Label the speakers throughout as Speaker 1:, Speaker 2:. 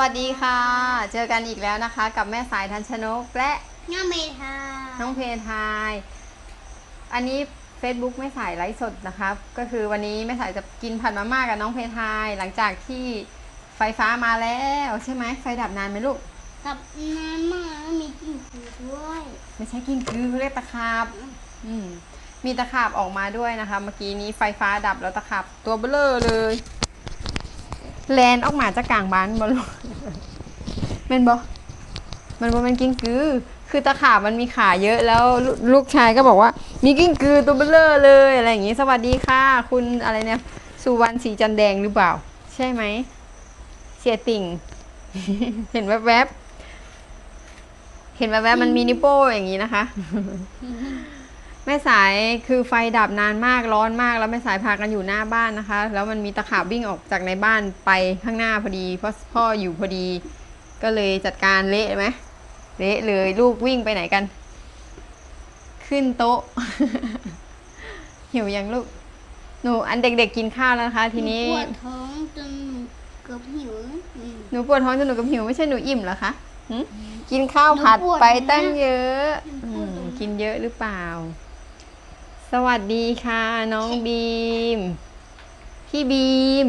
Speaker 1: วัสดีค่ะ เจอกันอีกแล้วนะคะ กับแม่สายทันชนกและ
Speaker 2: ง่าเมทา
Speaker 1: น้องเพทาย อันนี้ Facebook แม่สายไลฟ์สดนะครับ ก็คือวันนี้แม่สายจะกินผัดมาม่ากับน้องเพทาย หลังจากที่ไฟฟ้ามาแล้วใช่ไหมไฟดับนานไหมลูก
Speaker 2: กับน้ำมามีกลิ่นหูด้วย
Speaker 1: ไม่ใช่กินคือเขาเรียกตะขาบ อืมมีตะขาบออกมาด้วยนะคะ เมื่อกี้นี้ไฟฟ้าดับแล้วตะขาบตัวเบลอเลย แลนออกมาจากกลางบ้านบอลเป็นบอมันบ่แมันกิ้งกือ คือตะขาบมันมีขาเยอะแล้วลลูกชายก็บอกว่า มีกิ้งกือตัวเบลเลอร์เลยอะไรอย่างงี้สวัสดีค่ะ คุณอะไรเนี่ยสุวรรณสีจันแดงหรือเปล่า ใช่ไหมเสียติ่ง เห็นแวบๆเห็นแวบๆมันมีนิโป้อย่างนี้นะคะ แม่สายคือไฟดับนานมากร้อนมากแล้วแม่สายพากันอยู่หน้าบ้านนะคะ แล้วมันมีตะขาบวิ่งออกจากในบ้านไปข้างหน้าพอดีเพราะพ่ออยู่พอดี ก็เลยจัดการเละไหมเละเลยลูกวิ่งไปไหนกัน ขึ้นโต๊ะหิวยังลูกหนูอันเด็กๆกินข้าวแล้วนะคะ ทีนี้
Speaker 2: ปวดท้องจนเกือบหิวอืม
Speaker 1: หนูปวดท้องจนหนูกับหิวไม่ใช่หนูอิ่มเหรอคะหึกินข้าวผัด
Speaker 2: หนูปวด
Speaker 1: ไป
Speaker 2: นะ
Speaker 1: ตั้งเยอะ
Speaker 2: หนูปวด
Speaker 1: อืม
Speaker 2: นะ
Speaker 1: กินเยอะหรือเปล่า สวัสดีค่ะ น้องบีม พี่บีม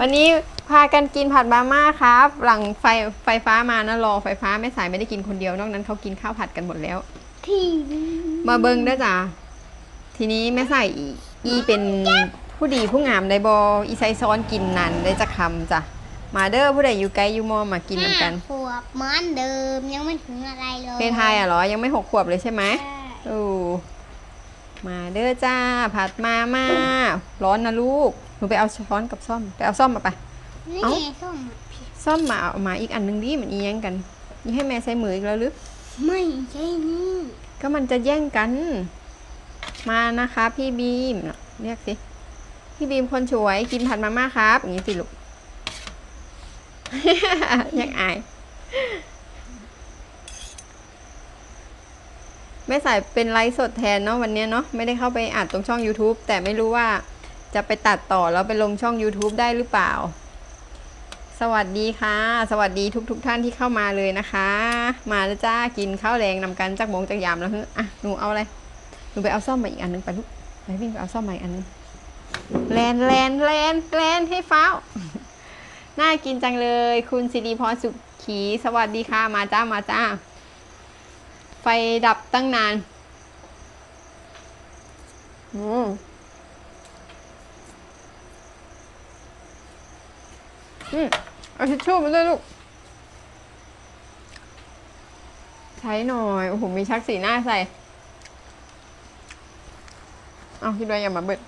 Speaker 1: วันนี้พากันกินผัดมาม่าครับ หลังไฟไฟฟ้ามานะรอไฟฟ้าไม่สายไม่ได้กินคนเดียวนอกนั้นเขากินข้าวผัดกันหมดแล้ว
Speaker 2: ที่
Speaker 1: มาเบิ้งเด้อจ้ะทีนี้แม่ใส่อีอีเป็นผู้ดีผู้งามได้บออีไซซ้อนกินนันได้จะคำจ้ะ มาเด้อผู้ใดอยู่ไกลอยู่มอมากินนำกัน
Speaker 2: ห้าขวบเหมือนเดิมยังไม่ถึงอะไรเลย
Speaker 1: เพทายอะเหรอ ยังไม่หกขวบเลยใช่ไหม
Speaker 2: ใช่
Speaker 1: โอ้มาเด้อจ้า ผัดมาม่าร้อนนะลูก หนูไปเอาช้อนกับซ่อม ไปเอาซ่อมมาไป
Speaker 2: นี่
Speaker 1: เอ้า
Speaker 2: ไงส้ม
Speaker 1: ซ่อมมาเอามาอีกอันหนึงดิมันอีแย่งกัน นี่ให้แม่ใช้มืออีกแล้วหรือ
Speaker 2: ไม่ใช่นี่
Speaker 1: ก็มันจะแย่งกัน มานะคะ พี่บีม เรียกสิ พี่บีมคนสวยกินผัดมาม่าครับ อย่างนี้สิลูก ยังอาย ไม่ใส่เป็นไลฟ์สดแทนเนาะวันเนี้ยเนาะไม่ได้เข้าไปอัดตรงช่อง YouTube แต่ไม่รู้ว่าจะไปตัดต่อแล้วไปลงช่อง YouTube ได้หรือเปล่า สวัสดีค่ะ สวัสดีทุกๆทท่านที่เข้ามาเลยนะคะ มาแล้วจ้ากินข้าวแรงนำกันจากมงจากยามแล้วฮึอะหนูเอาอะไรหนูไปเอาซ่อมมาอีกอันนึงไปลูกไปวิ่งไปเอาซ่อมมาอีกอันนึงแลนแลนแลนแลนให้ฟ้าว น่ากินจังเลย คุณสิริพรสุขี สวัสดีค่ะ มาจ้า มาจ้า ไฟดับตั้งนาน อืมอืมเอาทิชชู่มาด้วยลูก ใช้หน่อย โอ้โห มีชักสีหน้าใส่ เอาพี่ดอยอย่ามาเบิด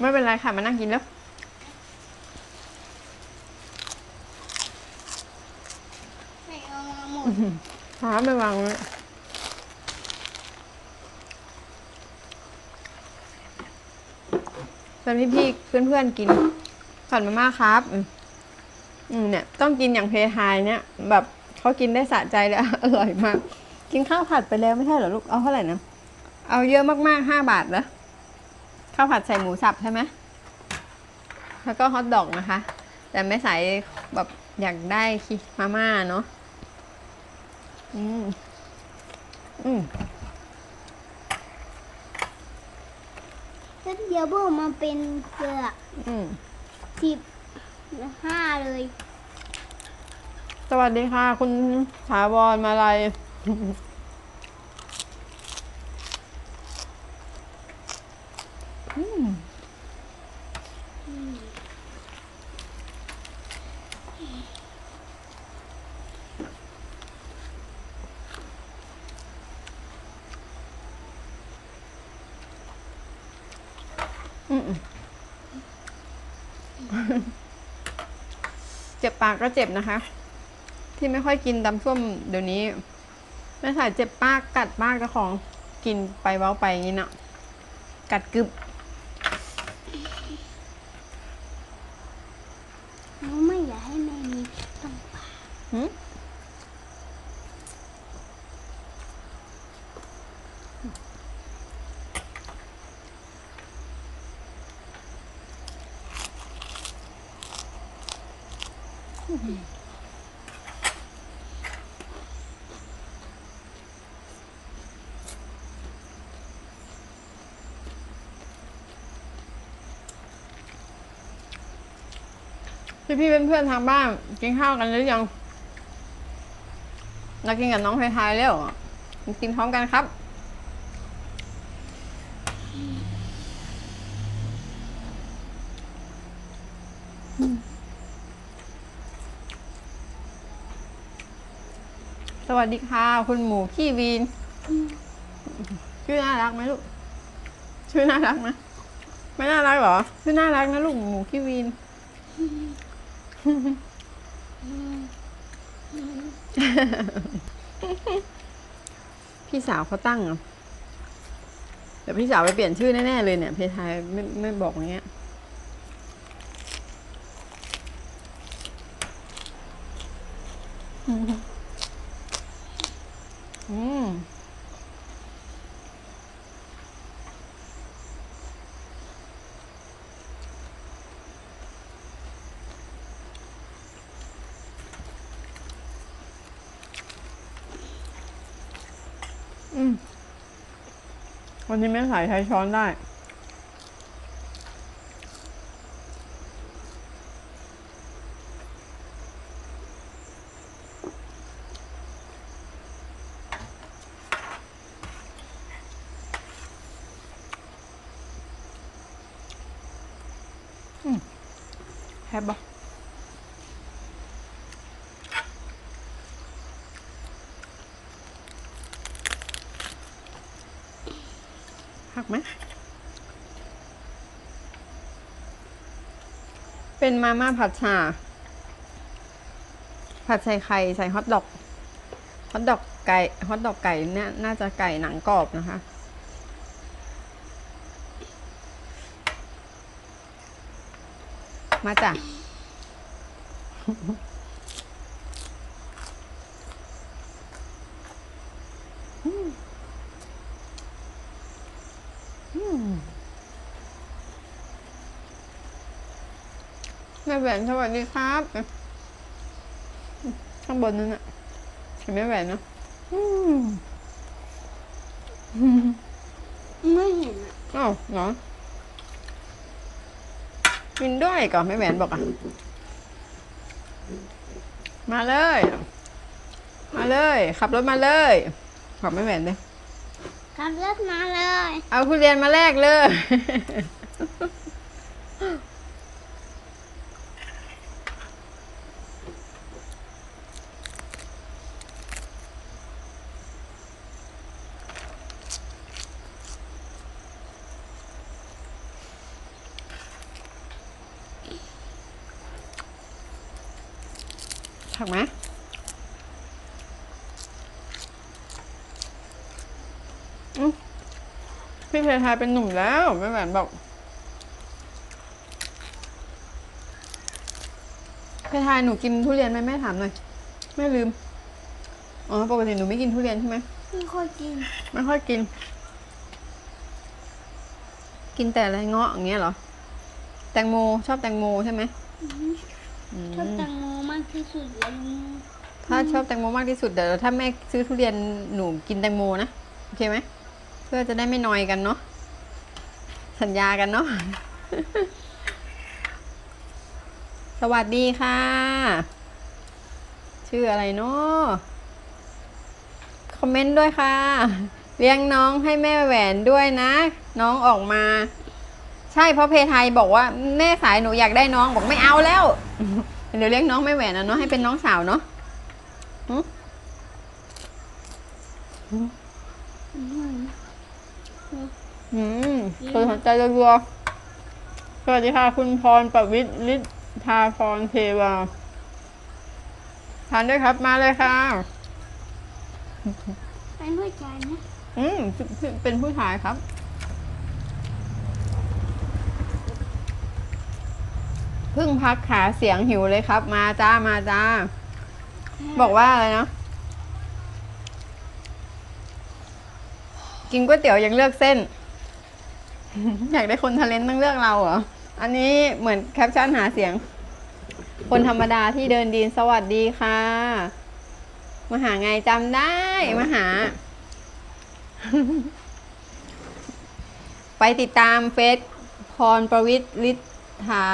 Speaker 1: ไม่เป็นไรค่ะ มานั่งกินแล้ว
Speaker 2: ไม่เอามา หา
Speaker 1: ไปวางไว้ตอนพี่พี่เพื่อนๆกินผัดมาม่าครับ อืมเนี่ย ต้องกินอย่างเพทายเนี่ย แบบเขากินได้สะใจเลยอร่อยมาก กินข้าวผัดไปแล้วไม่ใช่เหรอลูก เอาเท่าไหร่นะ เอาเยอะมากๆห้าบาทแล้วข้าวผัดใส่หมูสับใช่ไหมแล้วก็ฮอทดอกนะคะ แต่ไม่ใส่แบบอยากได้มาม่าเนาะ อืม อืม
Speaker 2: แล้วเดี๋ยวบอกมาเป็นเกือบ
Speaker 1: อืม
Speaker 2: สิบห้าเลย
Speaker 1: สวัสดีค่ะ คุณถาวรมาลัย ปากก็เจ็บนะคะ ที่ไม่ค่อยกินตำส้มเดี๋ยวนี้แม่สายเจ็บปากกัดปากเจ้าของกินไปเว้าไปอย่างนี้เนาะกัดกึบ
Speaker 2: หนูไม่อยากให้แม่มีต้องผ่า
Speaker 1: หื พี่พี่ๆเพื่อนๆทางบ้านกินข้าวกันหรือยังเรากินกับน้องไทยๆแล้วกินพร้อมกันครับสวัสดีค่ะ คุณหมูขี้วีน ชื่อน่ารักไหมลูก ชื่อน่ารักไหมไม่น่ารักหรอ ชื่อน่ารักนะลูกหมูขี้วีน พี่สาวเขาตั้งอะเดี๋ยวพี่สาวไปเปลี่ยนชื่อแน่ ๆ เลยเนี่ย เพทายไม่ไม่บอกอย่างเงี้ยอืมอืม วันนี้แม่สายใช้ช้อนได้ เป็นมาม่าผัดชา ผัดใส่ไข่ใส่ฮอทดอก ฮอทดอกไก่ ฮอทดอกไก่เนี่ยน่าจะไก่หนังกรอบนะคะ มาจ้ะ แม่แหวนสวัสดีครับข้างบนนั่นน่ะเห็นแม่แหวนเนาะอืม
Speaker 2: ไม่เห็นอะ
Speaker 1: อ้าวเหรอกินด้วยก่อนแม่แหวนบอกอะ มาเลย มาเลย ขับรถมาเลยขอบแม่แหวนเลย
Speaker 2: ขับรถมาเลย
Speaker 1: เอาคุณเรียนมาแลกเลย ถักไหมอืมพี่เพทายเป็นหนุ่มแล้วแม่แหวนบอกเพทายหนูกินทุเรียนไหมแม่ถามหน่อยแม่ลืมอ๋อปกติหนูไม่กินทุเรียนใช่ไหม
Speaker 2: ไม่ค่อยกิน
Speaker 1: ไม่ค่อยกิน กินแต่อะไรเงาะอย่างเงี้ยเหรอ แตงโมชอบแตงโมใช่ไหมอืม
Speaker 2: ชอบแตงโมมากที่สุดเลย
Speaker 1: ถ้าชอบแตงโมมากที่สุดเดี๋ยวถ้าแม่ซื้อทุเรียนหนูกินแตงโมนะโอเคไหมเพื่อจะได้ไม่นอยกันเนาะสัญญากันเนาะสวัสดีค่ะ ชื่ออะไรเนาะคอมเมนต์ด้วยค่ะ เลี้ยงน้องให้แม่แหวนด้วยนะ น้องออกมา ใช่เพราะเพไทยบอกว่าแม่สายหนูอยากได้น้องบอกไม่เอาแล้ว เดี๋ยวเลี้ยงน้องแม่แหวนนะเนาะให้เป็นน้องสาวเนาะหึอืมคนสนใจรัวๆสวัสดีค่ะ คุณพรประวิทย์ฤทธาพรเทวาทานด้วยครับมาเลยค่ะ
Speaker 2: เป็นผู้ชายนะ
Speaker 1: อืม เป็นผู้ชายครับ เพิ่งพักขาเสียงหิวเลยครับ มาจ้ามาจ้า บอกว่าอะไรนะกินก๋วยเตี๋ยวยังเลือกเส้น อยากได้คนทะเลนต้องเลือกเราเหรอ อันนี้เหมือนแคปชั่นหาเสียง คนธรรมดาที่เดินดินสวัสดีค่ะ มาหาไงจำได้มาหา ไปติดตามเฟซพรประวิทย์ฤทธา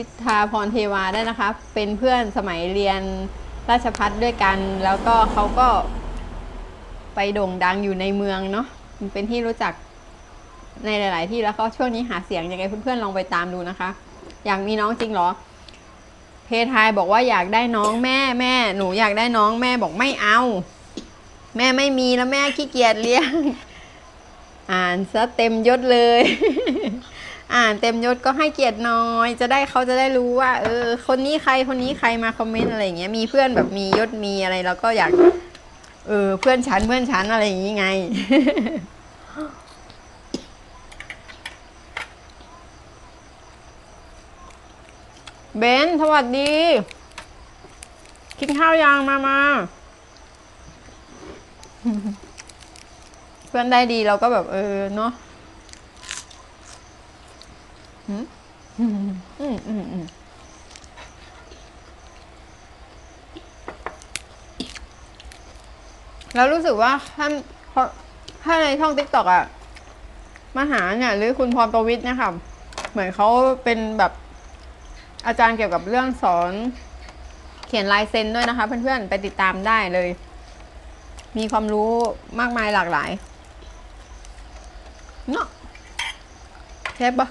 Speaker 1: ฤทธาพรเทวาได้นะคะ เป็นเพื่อนสมัยเรียนราชพัฒด้วยกัน แล้วก็เขาก็ไปโด่งดังอยู่ในเมืองเนาะเป็นที่รู้จักในหลาย ๆ ที่แล้วก็ช่วงนี้หาเสียงยังไงเพื่อน ๆ ลองไปตามดูนะคะ อยากมีน้องจริงเหรอ เพทายบอกว่าอยากได้น้องแม่แม่ หนูอยากได้น้องแม่บอกไม่เอา แม่ไม่มีแล้วแม่ขี้เกียจเลี้ยง อ่านซะเต็มยศเลย อ่านเต็มยศก็ให้เกียรติน้อย จะได้เขาจะได้รู้ว่า เออ คนนี้ใครคนนี้ใครมาคอมเมนต์อะไรอย่างเงี้ยมีเพื่อนแบบมียศมีอะไรเราก็อยาก เออ เพื่อนฉันเพื่อนฉันอะไรอย่างงี้ไงเบนสวัสดี กินข้าวยังมามา เพื่อนได้ดีเราก็แบบเออเนาะ อืมอืมอืมอืมแล้วรู้สึกว่าถ้านถ้าในช่องติ๊กต็อกอะมหาเนี่ย หรือคุณพรประวิทย์เนะคะเหมือนเขาเป็นแบบอาจารย์เกี่ยวกับเรื่องสอน เขียนลายเซ็นด้วยนะคะ เพื่อนๆไปติดตามได้เลย มีความรู้มากมายหลากหลายเนาะเทปปะ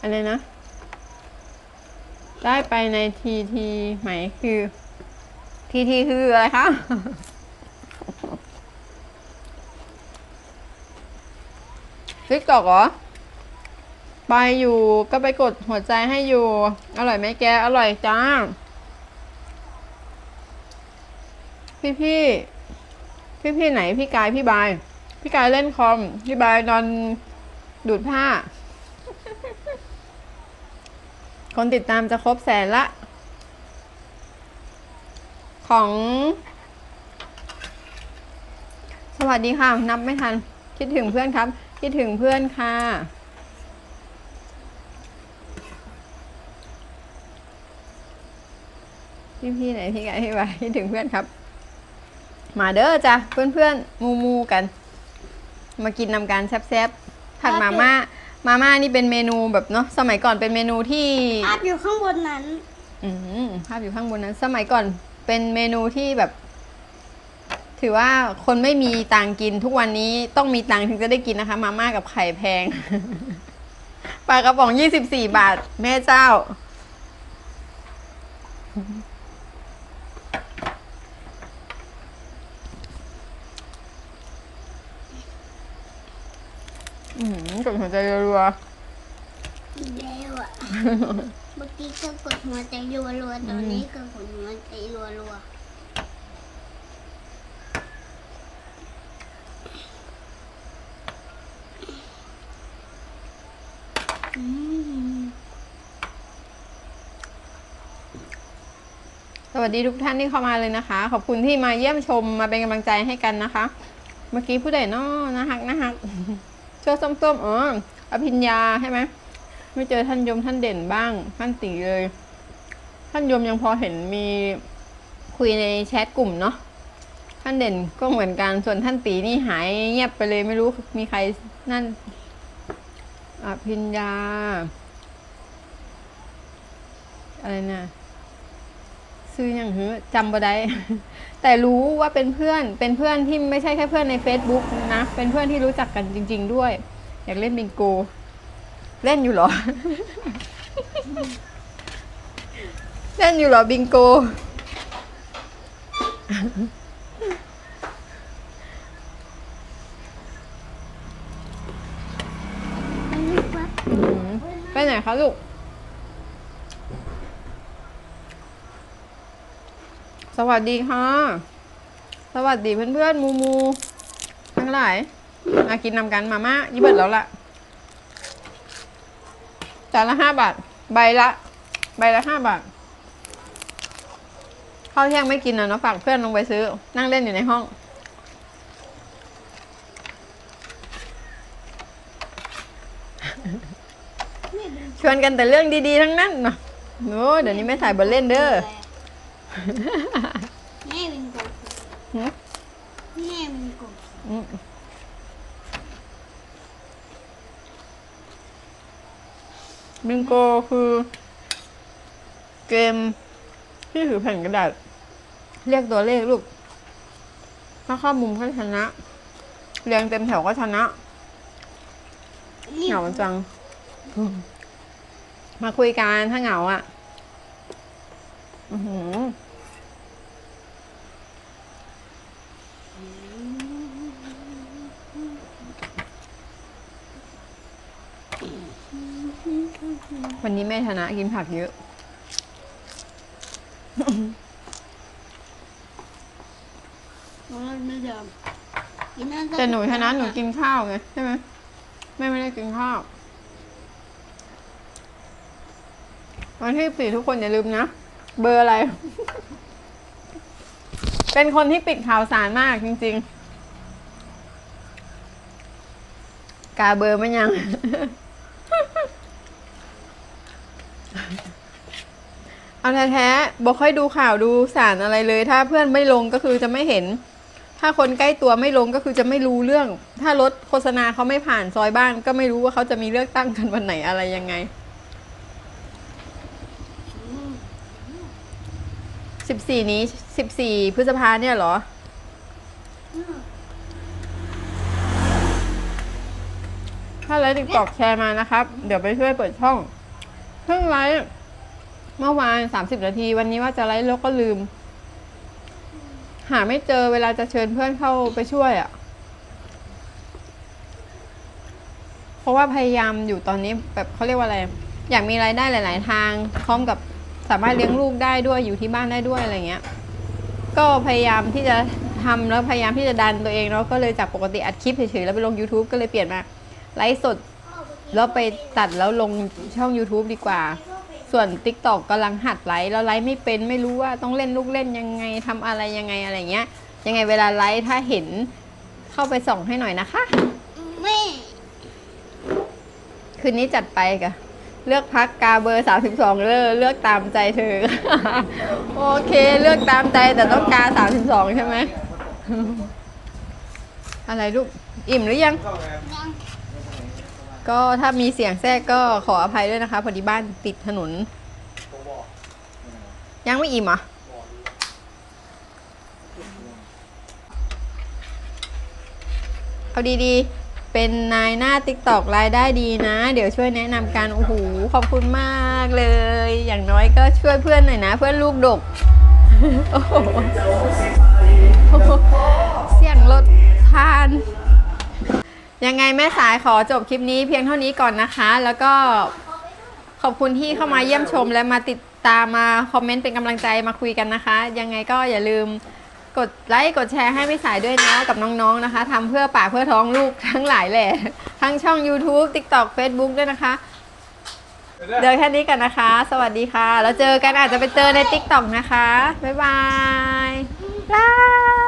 Speaker 1: อะไรนะ ได้ไปในทีทีไหมคือทีทีคืออะไรคะ ติ๊กตอกเหรอ ไปอยู่ก็ไปกดหัวใจให้อยู่ อร่อยไหมแก อร่อยจ้า พี่พี่พี่พี่ไหนพี่กายพี่บาย พี่กายเล่นคอม พี่บายนอนดูดผ้า คนติดตามจะครบแสนละ ของ สวัสดีค่ะ นับไม่ทัน คิดถึงเพื่อนครับ คิดถึงเพื่อนค่ะพี่พี่ไหนพี่ไงพี่ไว้คิดถึงเพื่อนครับ มาเด้อจ้ะเพื่อนเพื่อนมูมูกัน มากินนำกันแซ่บๆผัดมาม่ามาม่านี่เป็นเมนูแบบเนาะสมัยก่อนเป็นเมนูที่
Speaker 2: ภาพอยู่ข้างบนนั้น
Speaker 1: อืมภาพอยู่ข้างบนนั้น สมัยก่อนเป็นเมนูที่แบบ ถือว่าคนไม่มีตังค์กินทุกวันนี้ต้องมีตังค์ถึงจะได้กินนะคะ มาม่ากับไข่แพงปลากระป๋องยี่สิบสี่บาท แม่เจ้า อืมกดหัวใจรัว
Speaker 2: เร็วอะ เมื่อกี้ก็กดหัวใจรัวๆตอนนี้ก็กดหัวใจรัวๆอืม
Speaker 1: สวัสดีทุกท่านที่เข้ามาเลยนะคะ ขอบคุณที่มาเยี่ยมชมมาเป็นกำลังใจให้กันนะคะ เมื่อกี้ผู้ใดน้อนะฮักนะฮัก เชื่อส้มๆอ๋ออภิญญาใช่ไหมไม่เจอท่านยมท่านเด่นบ้าง ท่านตีเลย ท่านยมยังพอเห็นมีคุยในแชทกลุ่มเนาะท่านเด่นก็เหมือนกันส่วนท่านตีนี่หายเงียบไปเลยไม่รู้มีใครนั่นอภิญญาอะไรนะ ซื้ออย่างเฮ้อจำบ่ได้ แต่รู้ว่าเป็นเพื่อนเป็นเพื่อนที่ไม่ใช่แค่เพื่อนใน Facebook นะ เป็นเพื่อนที่รู้จักกันจริง ๆ ด้วย อยากเล่นบิงโก เล่นอยู่เหรอ เล่นอยู่เหรอบิงโก
Speaker 2: อันนี้ว่า
Speaker 1: อืมไปไหนคะลูก สวัสดีค่ะ สวัสดีเพื่อนเพื่อนมูมูทั้งหลายมากินนำกันมาม่ายี่เบิดแล้วล่ะจานละห้าบาท ใบละ ใบละห้าบาทข้าวเที่ยงไม่กินนะเนาะฝากเพื่อนลงไปซื้อ นั่งเล่นอยู่ในห้อง ชวนกันแต่เรื่องดีๆ ทั้งนั้นเนาะโอ้เดี๋ยวนี้ไม่ถ่ายบอลเล่นเด้อ
Speaker 2: แม่เป็นกบ
Speaker 1: หืม
Speaker 2: แม่เป็นกบ
Speaker 1: อืมบิงโกคือเกมที่ถือแผ่นกระดาษ เรียกตัวเลขลูก ถ้าเข้ามุมก็ชนะ เรียงเต็มแถวก็ชนะเหงาจัง มาคุยกันถ้าเหงาอะ อือหือ วันนี้แม่ชนะกินผักเยอะ
Speaker 2: มันไม่เดิมกินนั่นก็
Speaker 1: แต่หนูชนะหนูกินข้าวไงใช่ไหมแม่ไม่ได้กินข้าว วันที่สี่ทุกคนอย่าลืมนะ เบอร์อะไร เป็นคนที่ปิดข่าวสารมากจริง ๆ กาเบอร์มันยัง เอาแท้ๆบอกค่อยดูข่าวดูสารอะไรเลย ถ้าเพื่อนไม่ลงก็คือจะไม่เห็น ถ้าคนใกล้ตัวไม่ลงก็คือจะไม่รู้เรื่อง ถ้ารถโฆษณาเขาไม่ผ่านซอยบ้าน ก็ไม่รู้ว่าเขาจะมีเลือกตั้งกันวันไหนอะไรยังไงสิบสี่นี้สิบสี่พฤษภาเนี่ยเหรอ ถ้าไลฟ์ติ๊กตอกแชร์มานะครับ เดี๋ยวไปช่วยเปิดช่อง เพิ่งไลฟ์เมื่อวานสามสิบนาที วันนี้ว่าจะไลฟ์แล้วก็ลืม หาไม่เจอเวลาจะเชิญเพื่อนเข้าไปช่วยอะ่ะ เพราะว่าพยายามอยู่ตอนนี้แบบเขาเรียกว่าอะไร อยากมีรายได้หลาย ๆ ทาง พร้อมกับสามารถเลี้ยงลูกได้ด้วยอยู่ที่บ้านได้ด้วยอะไรเงี้ย ก็พยายามที่จะทำแล้วพยายามที่จะดันตัวเองแล้วก็เลยจากปกติอัดคลิปเฉยๆแล้วไปลง YouTube ก็เลยเปลี่ยนมาไลฟ์สด แล้วไปตัดแล้วลงช่อง YouTube ดีกว่า ส่วน TikTok กำลังหัดไลฟ์แล้วไลฟ์ไม่เป็นไม่รู้ว่าต้องเล่นลูกเล่นยังไงทำอะไรยังไงอะไรเงี้ย ยังไงเวลาไลฟ์ถ้าเห็นเข้าไปส่องให้หน่อยนะคะ
Speaker 2: แม่
Speaker 1: คืนนี้จัดไปกะเลือกพักกาเบอร์ 32เลือกเลือกตามใจเธอ โอเคเลือกตามใจแต่ต้องกา 32 ใช่ไหมอะไรลูก อิ่มหรือยัง
Speaker 2: ยัง
Speaker 1: ก็ถ้ามีเสียงแทรกก็ขออภัยด้วยนะคะ พอดีบ้านติดถนน ยังไม่อิ่มอะเอาดีๆ เป็นนายหน้าติ๊กตอกรายได้ดีนะ เดี๋ยวช่วยแนะนำกันโอ้โหขอบคุณมากเลย อย่างน้อยก็ช่วยเพื่อนหน่อยนะ เพื่อนลูกดกโอ้โหเสียงรถทาน ยังไงแม่สายขอจบคลิปนี้เพียงเท่านี้ก่อนนะคะ แล้วก็ขอบคุณที่เข้ามาเยี่ยมชมและมาติดตามมาคอมเมนต์เป็นกำลังใจมาคุยกันนะคะ ยังไงก็อย่าลืมกดไลค์กดแชร์ให้แม่สายด้วยนะกับน้องๆนะคะทำเพื่อปากเพื่อท้องลูกทั้งหลายแหละทั้งช่อง YouTube TikTok Facebook ด้วยนะคะ เดินแค่นี้กันนะคะ สวัสดีค่ะ แล้วเจอกันอาจจะไปเจอใน TikTok นะคะ บ๊ายบายบาย